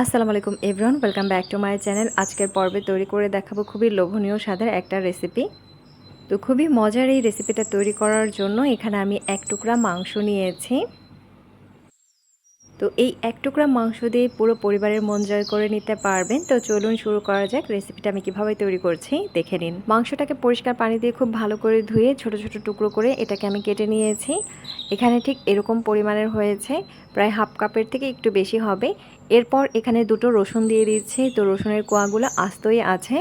আসসালামু আলাইকুম everyone welcome back to my channel আজকের পর্বে তৈরি করে দেখাবো খুবই লোভনীয় স্বাদের একটা রেসিপি তো খুবই মজার এই রেসিপিটা তৈরি করার জন্য এখানে আমি এক টুকরা মাংস নিয়েছি। তো এই এক টুকরা মাংস দিয়ে পুরো পরিবারের মন জয় করে নিতে পারবেন। তো চলুন শুরু করা যাক রেসিপিটা আমি কীভাবে তৈরি করছি, দেখে নিন। মাংসটাকে পরিষ্কার পানি দিয়ে খুব ভালো করে ধুয়ে ছোট ছোট টুকরো করে এটাকে আমি কেটে নিয়েছি। এখানে ঠিক এরকম পরিমাণের হয়েছে, প্রায় হাফ কাপের থেকে একটু বেশি হবে। এরপর এখানে দুটো রসুন দিয়ে দিচ্ছি। তো রসুনের কোয়াগুলো আস্তই আছে।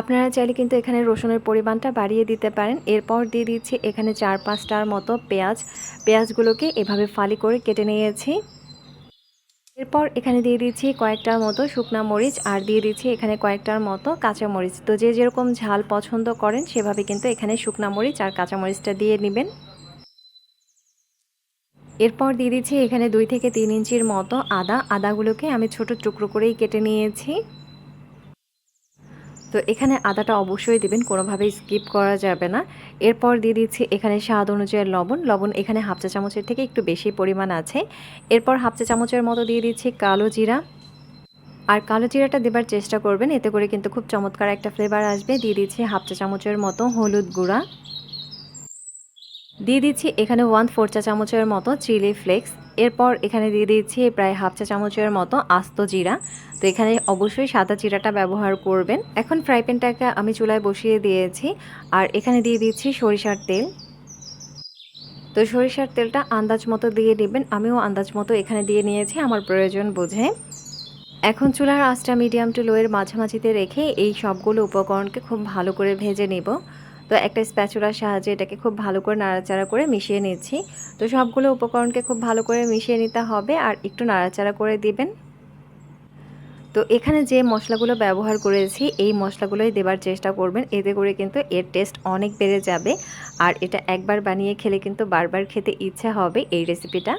আপনারা চাইলে কিন্তু এখানে রসুনের পরিমাণটা বাড়িয়ে দিতে পারেন। এরপর দিয়ে দিচ্ছি এখানে চার পাঁচটার মতো পেঁয়াজ। পেঁয়াজগুলোকে এভাবে ফালি করে কেটে নিয়েছি। এরপর এখানে দিয়ে দিচ্ছি কয়েকটার মতো শুকনা মরিচ আর দিয়ে দিচ্ছি এখানে কয়েকটার মতো কাঁচা মরিচ। তো যে যেরকম ঝাল পছন্দ করেন, সেভাবে কিন্তু এখানে শুকনা মরিচ আর কাঁচা মরিচটা দিয়ে নেবেন। এরপর দিয়ে দিচ্ছি এখানে দুই থেকে তিন ইঞ্চির মতো আদা। আদাগুলোকে আমি ছোট টুকরো করেই কেটে নিয়েছি। তো এখানে আদাটা অবশ্যই দেবেন, কোনোভাবেই স্কিপ করা যাবে না। এরপর দিয়ে দিচ্ছি এখানে স্বাদ অনুযায়ী লবণ। লবণ এখানে হাফ চা চামচের থেকে একটু বেশি পরিমাণ আছে। এরপর হাফ চা চামচের মতো দিয়ে দিচ্ছি কালো জিরা। আর কালো জিরাটা দেবার চেষ্টা করবেন, এতে করে কিন্তু খুব চমৎকার একটা ফ্লেভার আসবে। দিয়ে দিচ্ছি হাফ চা চামচের মতো হলুদ গুঁড়া। দিয়ে দিচ্ছি এখানে ওয়ান ফোর চা চামচের মতো চিলি ফ্লেক্স এরপর এখানে দিয়ে দিচ্ছি প্রায় হাফ চা চামচের মতো আস্ত জিরা। তো এখানে অবশ্যই সাদা জিরাটা ব্যবহার করবেন। এখন ফ্রাই প্যানটাকে আমি চুলায় বসিয়ে দিয়েছি, আর এখানে দিয়ে দিচ্ছি সরিষার তেল। তো সরিষার তেলটা আন্দাজ মতো দিয়ে নেবেন, আমিও আন্দাজ মতো এখানে দিয়ে নিয়েছি, আমার প্রয়োজন বুঝে। এখন চুলার আঁচটা মিডিয়াম টু লোয়ের মাঝামাঝিতে রেখে এই সবগুলো উপকরণকে খুব ভালো করে ভেজে নেব। তো একটা স্প্যাচুলার সাহায্যে এটাকে খুব ভালো করে নাড়াচাড়া করে মিশিয়ে নিচ্ছি। তো সবগুলো উপকরণকে খুব ভালো করে মিশিয়ে নিতে হবে আর একটু নাড়াচাড়া করে দিবেন। তো এখানে যে মশলাগুলো ব্যবহার করেছি, এই মশলাগুলোই দেবার চেষ্টা করবেন। এতে করে কিন্তু এর টেস্ট অনেক বেড়ে যাবে। আর এটা একবার বানিয়ে খেলে কিন্তু বারবার খেতে ইচ্ছা হবে এই রেসিপিটা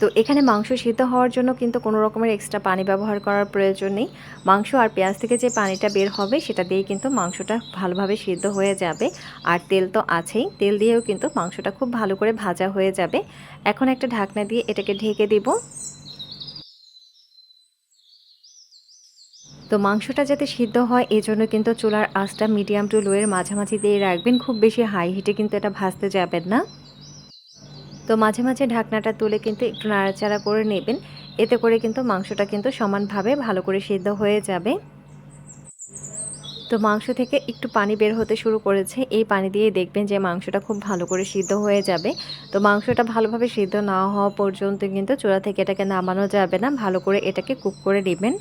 তো এখানে মাংস সিদ্ধ হওয়ার জন্য কিন্তু কোনো রকমের এক্সট্রা পানি ব্যবহার করার প্রয়োজন নেই। মাংস আর পেঁয়াজ থেকে যে পানিটা বের হবে, সেটা দিয়েই কিন্তু মাংসটা ভালোভাবে সিদ্ধ হয়ে যাবে। আর তেল তো আছেই, তেল দিয়েও কিন্তু মাংসটা খুব ভালো করে ভাজা হয়ে যাবে। এখন একটা ঢাকনা দিয়ে এটাকে ঢেকে দিব। তো মাংসটা যাতে সিদ্ধ হয়, এই জন্য কিন্তু চুলার আঁচটা মিডিয়াম টু লোয়ের মাঝামাঝি দিয়ে রাখবেন। খুব বেশি হাই হিটে কিন্তু এটা ভাজতে যাবেন না। তো মাঝে মাঝে ঢাকনাটা তুলে কিন্তু একটু নাড়াচাড়া করে নেবেন। এতে করে কিন্তু মাংসটা কিন্তু সমানভাবে ভালো করে সিদ্ধ হয়ে যাবে। তো মাংস থেকে একটু পানি বের হতে শুরু করেছে। এই পানি দিয়ে দেখবেন যে মাংসটা খুব ভালো করে সিদ্ধ হয়ে যাবে। তো মাংসটা ভালোভাবে সিদ্ধ না হওয়া পর্যন্ত কিন্তু চূড়া থেকে এটাকে নামানো যাবে না। ভালো করে এটাকে কুক করে নেবেন।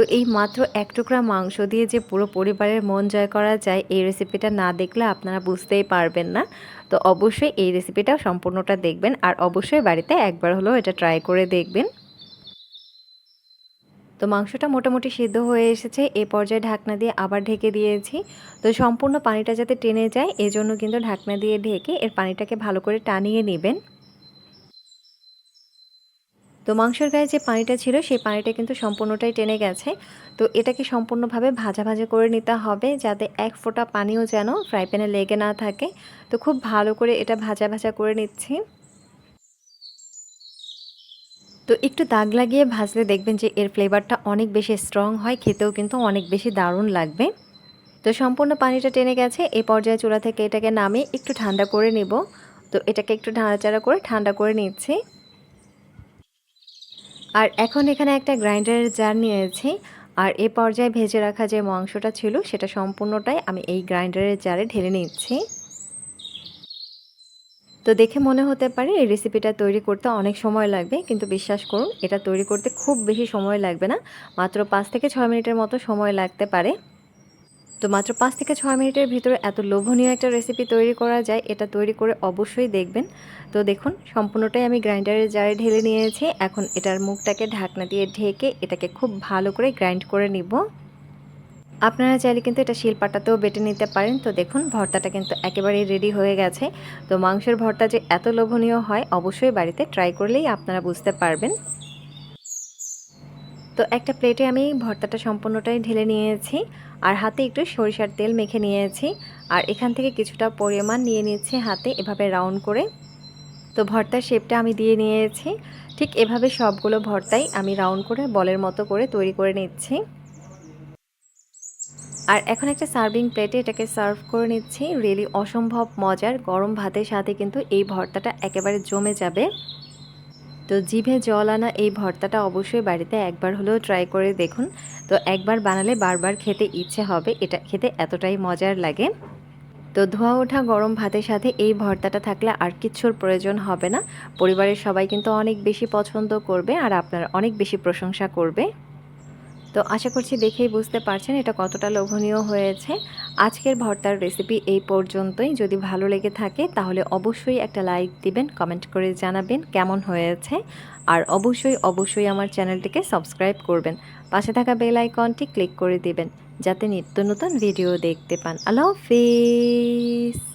তো এই মাত্র এক টুকরা মাংস দিয়ে যে পুরো পরিবারের মন জয় করা যায়, এই রেসিপিটা না দেখলে আপনারা বুঝতেই পারবেন না। তো অবশ্যই এই রেসিপিটা সম্পূর্ণটা দেখবেন আর অবশ্যই বাড়িতে একবার হলেও এটা ট্রাই করে দেখবেন। তো মাংসটা মোটামুটি সিদ্ধ হয়ে এসেছে, এ পর্যায়ে ঢাকনা দিয়ে আবার ঢেকে দিয়েছি। তো সম্পূর্ণ পানিটা যাতে টেনে যায়, এজন্য কিন্তু ঢাকনা দিয়ে ঢেকে এর পানিটাকে ভালো করে টানিয়ে নেবেন। তো মাংসের গায়ে যে পানিটা ছিল, সেই পানিটা কিন্তু সম্পূর্ণটাই টেনে গেছে। তো এটাকে সম্পূর্ণভাবে ভাজা ভাজা করে নিতে হবে, যাতে এক ফোঁটা পানিও যেন ফ্রাই প্যানে লেগে না থাকে। তো খুব ভালো করে এটা ভাজা ভাজা করে নিচ্ছি। তো একটু দাগ লাগিয়ে ভাজলে দেখবেন যে এর ফ্লেভারটা অনেক বেশি স্ট্রং হয়, খেতেও কিন্তু অনেক বেশি দারুণ লাগবে। তো সম্পূর্ণ পানিটা টেনে গেছে এই পর্যায়ে চূড়া থেকে এটাকে নামিয়ে একটু ঠান্ডা করে নেব। তো এটাকে একটু নাড়াচাড়া করে ঠান্ডা করে নিচ্ছি। আর এখন এখানে একটা গ্রাইন্ডারের জার নিয়েছি, আর এ পর্যায়ে ভেজে রাখা যে মাংসটা ছিল সেটা সম্পূর্ণটাই আমি এই গ্রাইন্ডারের জারে ঢেলে নিচ্ছি। তো দেখে মনে হতে পারে এই রেসিপিটা তৈরি করতে অনেক সময় লাগবে, কিন্তু বিশ্বাস করুন, এটা তৈরি করতে খুব বেশি সময় লাগবে না। মাত্র পাঁচ থেকে ছয় মিনিটের মতো সময় লাগতে পারে। তো মাত্র পাঁচ থেকে ছয় মিনিটের ভিতরে এত লোভনীয় একটা রেসিপি তৈরি করা যায়, এটা তৈরি করে অবশ্যই দেখবেন। তো দেখুন, সম্পূর্ণটাই আমি গ্রাইন্ডারের জারে ঢেলে নিয়েছি। এখন এটার মুখটাকে ঢাকনা দিয়ে ঢেকে এটাকে খুব ভালো করে গ্রাইন্ড করে নিব। আপনারা চাইলে কিন্তু এটা শিলপাটাতেও বেটে নিতে পারেন। তো দেখুন, ভর্তাটা কিন্তু একেবারেই রেডি হয়ে গেছে। তো মাংসের ভর্তা যে এত লোভনীয় হয়, অবশ্যই বাড়িতে ট্রাই করলেই আপনারা বুঝতে পারবেন। তো একটা প্লেটে আমি ভর্তাটা সম্পূর্ণটাই ঢেলে নিয়েছি, আর হাতে একটু সরিষার তেল মেখে নিয়েছি, আর এখান থেকে কিছুটা পরিমাণ নিয়ে নিচ্ছি হাতে এভাবে রাউন্ড করে। তো ভর্তার শেপটা আমি দিয়ে নিয়েছি, ঠিক এভাবে সবগুলো ভর্তাই আমি রাউন্ড করে বলের মতো করে তৈরি করে নিচ্ছি। আর এখন একটা সার্ভিং প্লেটে এটাকে সার্ভ করে নিচ্ছি রিয়েলি অসম্ভব মজার গরম ভাতের সাথে কিন্তু এই ভর্তাটা একেবারে জমে যাবে। তো জিভে জল আনা এই ভর্তাটা অবশ্যই বাড়িতে একবার হলেও ট্রাই করে দেখুন। তো একবার বানালে বারবার খেতে ইচ্ছে হবে, এটা খেতে এতটাই মজার লাগে। তো ধোয়া ওঠা গরম ভাতের সাথে এই ভর্তাটা থাকলে আর কিচ্ছুর প্রয়োজন হবে না। পরিবারের সবাই কিন্তু অনেক বেশি পছন্দ করবে আর আপনার অনেক বেশি প্রশংসা করবে। তো আশা করছি দেখেই বুঝতে পারছেন এটা কতটা লোভনীয় হয়েছে। আজকের ভর্তার রেসিপি এই পর্যন্তই। যদি ভালো লেগে থাকে তাহলে অবশ্যই একটা লাইক দিবেন কমেন্ট করে জানাবেন কেমন হয়েছে। আর অবশ্যই অবশ্যই আমার চ্যানেলটিকে সাবস্ক্রাইব করবেন। পাশে থাকা বেল আইকনটি ক্লিক করে দিবেন, যাতে নিত্য নতুন ভিডিও দেখতে পান। আল্লাহ হাফিজ!